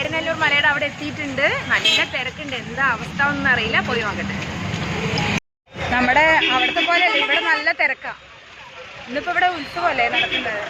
അരുനെല്ലൂർ മലയുടെ അവിടെ എത്തിയിട്ടുണ്ട്. നല്ല തിരക്കുണ്ട്. എന്താ അവസ്ഥ ഒന്നും അറിയില്ല. പോയി നോക്കട്ടെ. നമ്മുടെ അവിടുത്തെ പോലെ ഇവിടെ നല്ല തിരക്കാ. ഇന്നിപ്പോ ഇവിടെ ഉത്സവമല്ലേ നടക്കുന്നത്?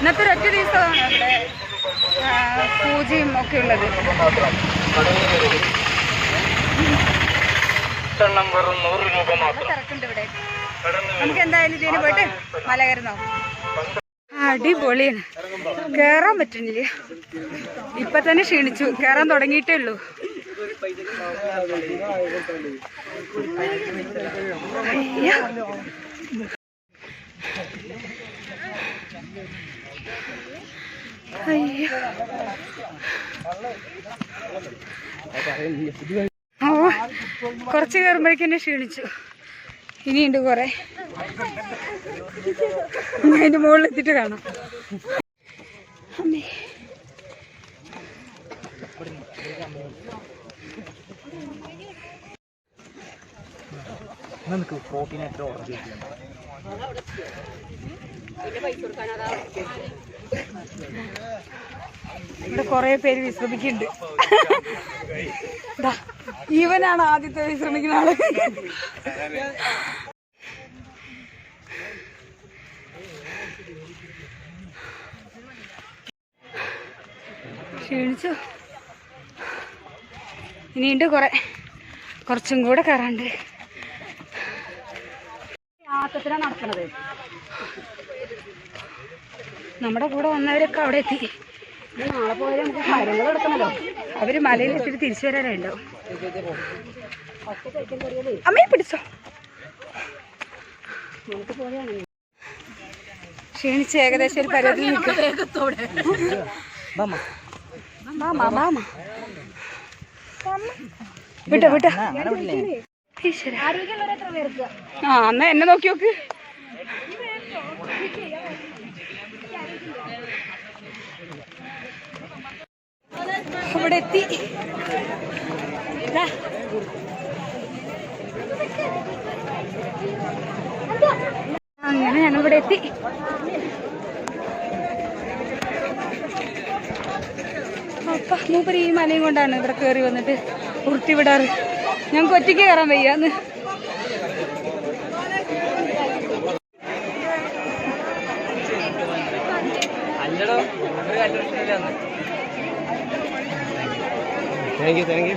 ഇന്നത്തെ ഒരൊറ്റ ദിവസമാണ് ഇവിടെ പൂജയും ഒക്കെ ഉള്ളത്. തിരക്കുണ്ട് ഇവിടെ. നമുക്ക് എന്തായാലും ഇതിന് പോയിട്ട് മല കയറുന്നോ അടിപൊളിയാണ്. കേറാൻ പറ്റുന്നില്ല. ഇപ്പൊ തന്നെ ക്ഷീണിച്ചു. കേറാൻ തുടങ്ങിയിട്ടേ ഉള്ളൂ. ഓ കുറച്ച് കയറുമ്പോഴേക്കും ക്ഷീണിച്ചു. ഇനിയുണ്ട് കുറെ. അതിന്റെ മുകളിൽ എത്തിട്ട് കാണാം. അമ്മേ. നമുക്ക് പ്രോട്ടീനായിട്ട് ഓർഡർ ചെയ്യാം ഇവിടെ കൊറേ പേര് വിശ്രമിക്കുന്നുണ്ട്. ഇവനാണ് ആദ്യത്തെ വിശ്രമിക്കുന്ന ആൾ. ക്ഷീണിച്ചു? ഇനിയുണ്ട് കുറെ. കുറച്ചും കൂടെ കയറാണ്ട്. ആത്തത്തിനാണ് നടക്കണത്. നമ്മുടെ കൂടെ വന്നവരൊക്കെ അവിടെ എത്തി. നാളെ പോയാൽ നമുക്ക് കാര്യങ്ങൾ എടുക്കണല്ലോ. അവർ മലയിൽ എത്തിയിട്ട് തിരിച്ചു വരാനേ ഉണ്ടാവും അമ്മയെ പിടിച്ചോ. ക്ഷീണിച്ച് ഏകദേശം ഒരു മാമാ വിട്ടോ വിട്ടോ. ആ എന്നാ എന്നെ നോക്കി നോക്ക്. ഇവിടെ എത്തി. അങ്ങനെ ഞങ്ങൾ ഇവിടെ എത്തി. അപ്പ മൂപ്പര് ഈ മലയും കൊണ്ടാണ് ഇവിടെ കയറി വന്നിട്ട് ഉരുട്ടി വിടാറ്. ഞങ്ങൾക്ക് ഒറ്റയ്ക്ക് കയറാൻ വയ്യാന്ന്. അല്ലടോ താങ്ക് യു താങ്ക് യു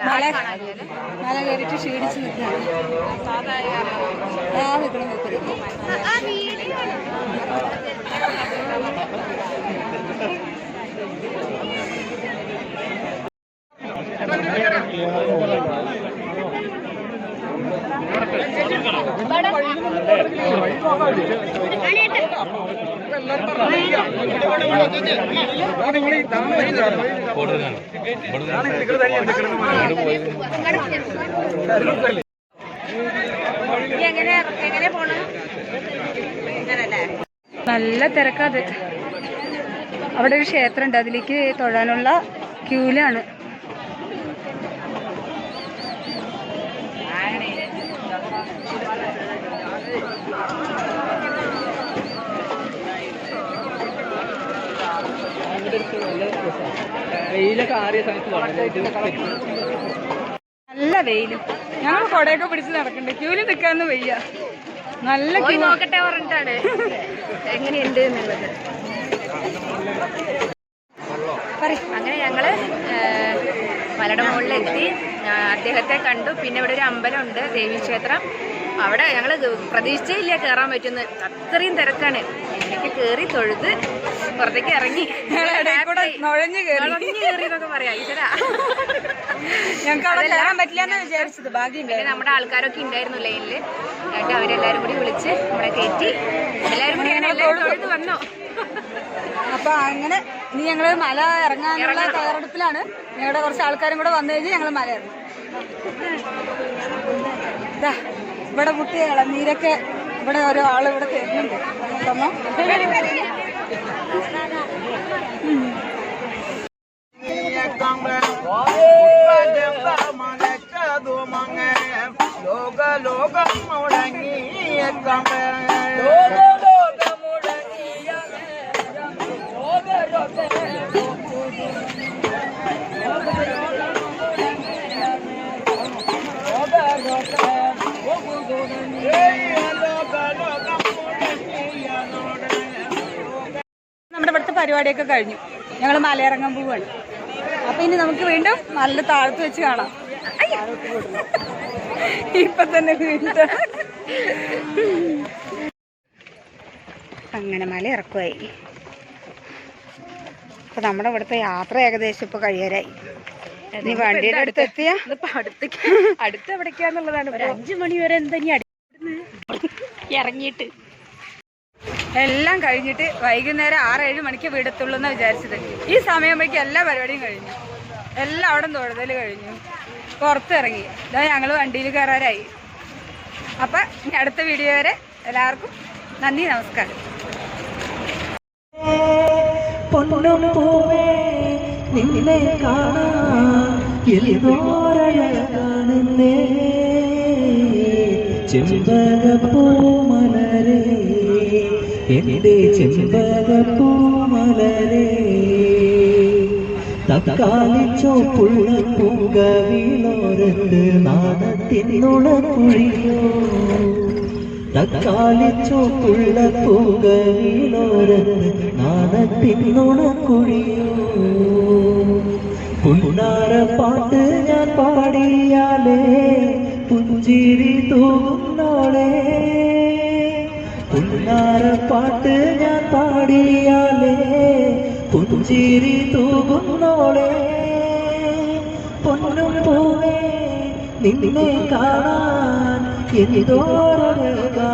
മല മല കയറിയിട്ട് ക്ഷീണിച്ച് നിൽക്കുകയാണ്. ആ നിൽക്കണം മൂപ്പര് എങ്ങനെ നല്ല തിരക്കാത് അവിടെ ഒരു ക്ഷേത്രം ഉണ്ട് അതിലേക്ക് തൊഴാനുള്ള ക്യൂലാണ്. വെയിലൊക്കെ ആറിയ സമയത്ത് നല്ല വെയിൽ. ഞങ്ങൾ കൊടയൊക്കെ പിടിച്ച് നടക്കണ്ട്. ക്യൂലി നിൽക്കാന്ന് വയ്യ. നല്ല ക്യൂ നോക്കട്ടെ പറഞ്ഞിട്ടാണ്. എങ്ങനെയുണ്ട് എന്നുള്ളത്? അങ്ങനെ ഞങ്ങൾ മലയുടെ മുകളിലെത്തി. അദ്ദേഹത്തെ കണ്ടു. പിന്നെ ഇവിടെ ഒരു അമ്പലമുണ്ട് ദേവീക്ഷേത്രം. അവിടെ ഞങ്ങൾ പ്രതീക്ഷിച്ചില്ല കയറാൻ പറ്റുന്ന അത്രയും തിരക്കാണ്. എനിക്ക് കയറി തൊഴുത് പുറത്തേക്ക് ഇറങ്ങി. നുഴഞ്ഞു കയറി നുഴഞ്ഞു കയറി എന്നൊക്കെ പറയാം. ഈശ്വരാ. ഞങ്ങൾക്ക് അവിടെ കയറാൻ പറ്റില്ല വിചാരിച്ചത്. ഭാഗ്യം പിന്നെ നമ്മുടെ ആൾക്കാരൊക്കെ ഉണ്ടായിരുന്നു ലൈനിൽ എന്നിട്ട് അവരെല്ലാരും കൂടി വിളിച്ച് നമ്മളെ കയറ്റി. എല്ലാരും കൂടി അങ്ങനെ എല്ലാവരും തൊഴുത് വന്നു. അപ്പൊ അങ്ങനെ ഇനി ഞങ്ങൾ മല ഇറങ്ങാനുള്ള തയ്യാറെടുപ്പിലാണ്. ഞങ്ങളുടെ കുറച്ച് ആൾക്കാരും കൂടെ വന്നു കഴിഞ്ഞ് ഞങ്ങൾ മല ഇറങ്ങും ഇവിടെ മുട്ടി ഇളനീരൊക്കെ ഇവിടെ ഓരോ ആൾ ഇവിടെ തരുന്നുണ്ട്. തന്നോ ലോക ലോകം മുടങ്ങിയ നമ്മുടെ ഇവിടുത്തെ പരിപാടിയൊക്കെ കഴിഞ്ഞു. ഞങ്ങൾ മലയിറങ്ങാൻ പോവാണ്. അപ്പൊ ഇനി നമുക്ക് വീണ്ടും നല്ല താഴത്ത് വെച്ച് കാണാം. ഇപ്പൊ തന്നെ വീണ്ടും. അങ്ങനെ മല ഇറക്കുമായി അപ്പൊ നമ്മുടെ ഇവിടുത്തെ യാത്ര ഏകദേശം ഇപ്പൊ കഴിയാറായി. നീ വണ്ടിയുടെ അടുത്ത്? എത്തിയ അടുത്തേക്ക് അടുത്ത് എവിടേക്കാന്നുള്ളതാണ്. ഒരു അഞ്ചു മണി വരെ എന്താ ഇറങ്ങിയിട്ട്. എല്ലാം കഴിഞ്ഞിട്ട് വൈകുന്നേരം ആറ് ഏഴ് മണിക്ക് വിടത്തുള്ളൂ എന്നാ വിചാരിച്ചത്. ഈ സമയമ്പോഴേക്ക് എല്ലാ പരിപാടിയും കഴിഞ്ഞു. എല്ലാം അവിടെ തൊഴുതൽ കഴിഞ്ഞു. പുറത്തിറങ്ങി. ഇതാ ഞങ്ങൾ വണ്ടിയിൽ കയറാറായി അപ്പം ഇനി അടുത്ത വീഡിയോ വരെ എല്ലാവർക്കും നന്ദി നമസ്കാരം. പൊന്നും പൂവേ നിന്നെ കാണാൻ എല്ലോരഴകാണെന്നേ ചെമ്പകപ്പൂമലരേ എന്റെ ചെമ്പകപ്പൂമലരേ. തക്കാലിച്ചോപ്പുള്ള പൂങ്കവിളോരത്ത് നാണത്തിനുണക്കുഴിയോ തക്കാലിച്ചോപ്പുള്ള പൂങ്കവിളോരത്ത് നാണത്തിനുണക്കുഴിയോ പുണ്ണാര പാട്ട് ഞാൻ പാടിയാലേ പുഞ്ചിരി തൂങ്ങുന്നോളേ പുണ്ണാര പാട്ട് ഞാൻ പാടിയാലേ പുഞ്ചിരി തൂകുന്നോളെ പൊന്നും പൂവേ നിന്നെ കാണാൻ എന്തോരകാലേ